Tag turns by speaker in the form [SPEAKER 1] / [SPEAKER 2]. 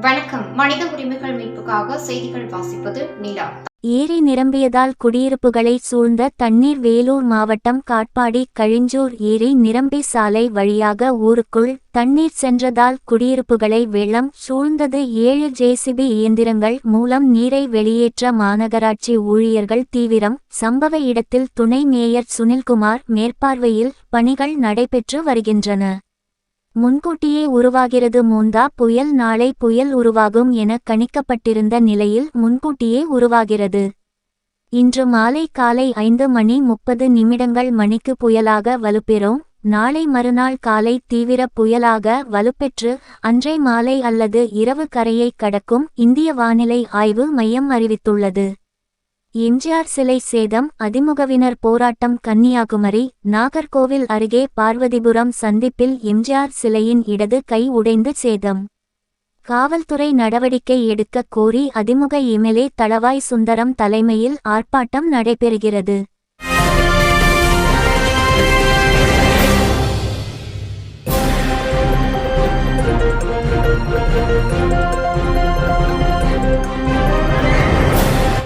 [SPEAKER 1] வணக்கம். மனித உரிமைகள் மீட்புக்காக செய்திகள் வாசிப்பது நிலா.
[SPEAKER 2] ஏரி நிரம்பியதால் குடியிருப்புகளை சூழ்ந்த தண்ணீர் வேலூர் மாவட்டம் காட்பாடி கழிஞ்சூர் ஏரி நிரம்பி சாலை வழியாக ஊருக்குள் தண்ணீர் சென்றதால் குடியிருப்புகளை வெள்ளம் சூழ்ந்தது ஏழு ஜேசிபி இயந்திரங்கள் மூலம் நீரை வெளியேற்ற மாநகராட்சி ஊழியர்கள் தீவிரம். சம்பவ இடத்தில் துணை மேயர் சுனில்குமார் மேற்பார்வையில் பணிகள் நடைபெற்று வருகின்றன. முன்கூட்டியே உருவாகிறது மூந்தா புயல் நாளை புயல் உருவாகும் என கணிக்கப்பட்டிருந்த நிலையில் முன்கூட்டியே உருவாகிறது. இன்று மாலை காலை ஐந்து மணி முப்பது நிமிடங்கள் மணிக்கு புயலாக வலுப்பெறும். நாளை மறுநாள் காலை தீவிர புயலாக வலுப்பெற்று அன்றை மாலை அல்லது இரவு கரையை கடக்கும் இந்திய வானிலை ஆய்வு மையம் அறிவித்துள்ளது. எம்ஜிஆர் சிலை சேதம் அதிமுகவினர் போராட்டம் கன்னியாகுமரி நாகர்கோவில் அருகே பார்வதிபுரம் சந்திப்பில் எம்ஜிஆர் சிலையின் இடது கை உடைந்து சேதம். காவல்துறை நடவடிக்கை எடுக்க கோரி அதிமுக எம்எல்ஏ தளவாய் சுந்தரம் தலைமையில் ஆர்ப்பாட்டம் நடைபெறுகிறது.